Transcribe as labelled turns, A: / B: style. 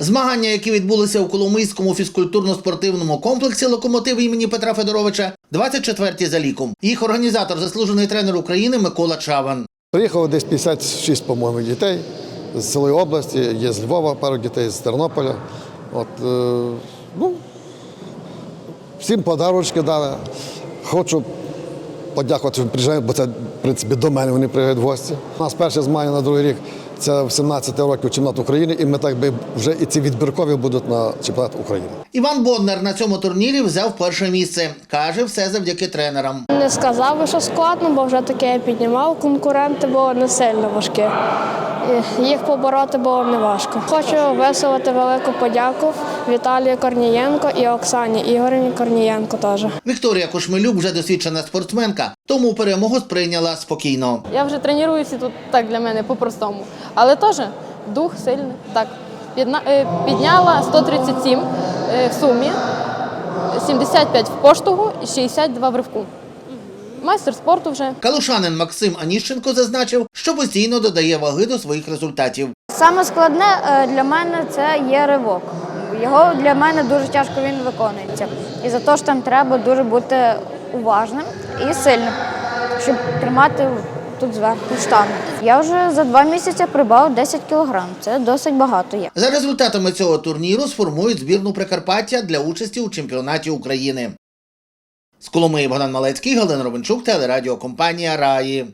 A: Змагання, які відбулися у Коломийському фізкультурно-спортивному комплексі локомотив імені Петра Федоровича, 24-ті за ліком. Їх організатор, заслужений тренер України Микола Чаван.
B: Приїхало десь 56, по-моєму, дітей з цілої області, є з Львова пару дітей, з Тернополя. От, е, ну, всім подарунки дали. Хочу подякувати, бо це, в принципі, до мене вони приїжджають в гості. У нас перше змагання на другий рік це в 17 років чемпіонат України, і ми так би вже і ці відбіркові будуть на чемпіонат України.
A: Іван Боднар на цьому турнірі взяв перше місце. Каже, все завдяки тренерам.
C: Не сказав, би, що складно, бо вже таке я піднімав. Конкуренти було не сильно важкі. Їх побороти було не важко. Хочу висловити велику подяку Віталію Корнієнко і Оксані Ігорівні Корнієнко теж.
A: Вікторія Кошмелюк вже досвідчена спортсменка, тому перемогу сприйняла спокійно.
D: Я вже тренуюся тут так для мене по-простому. Але теж дух сильний. Так. Підна- е, Підняла 137 е, в сумі, 75 в поштовху і 62 в ривку. Майстер спорту вже.
A: Калушанин Максим Аніщенко зазначив, що постійно додає ваги до своїх результатів.
E: Саме складне е, для мене це є ривок. Його для мене дуже тяжко він виконується. І за те, що там треба дуже бути уважним і сильним, щоб тримати тут зверху штангу. Я вже за два місяці прибав 10 кілограм. Це досить багато є.
A: За результатами цього турніру сформують збірну Прикарпаття для участі у чемпіонаті України. З Коломиї Богдан Малецький, Галина Ровенчук, телерадіокомпанія Раї.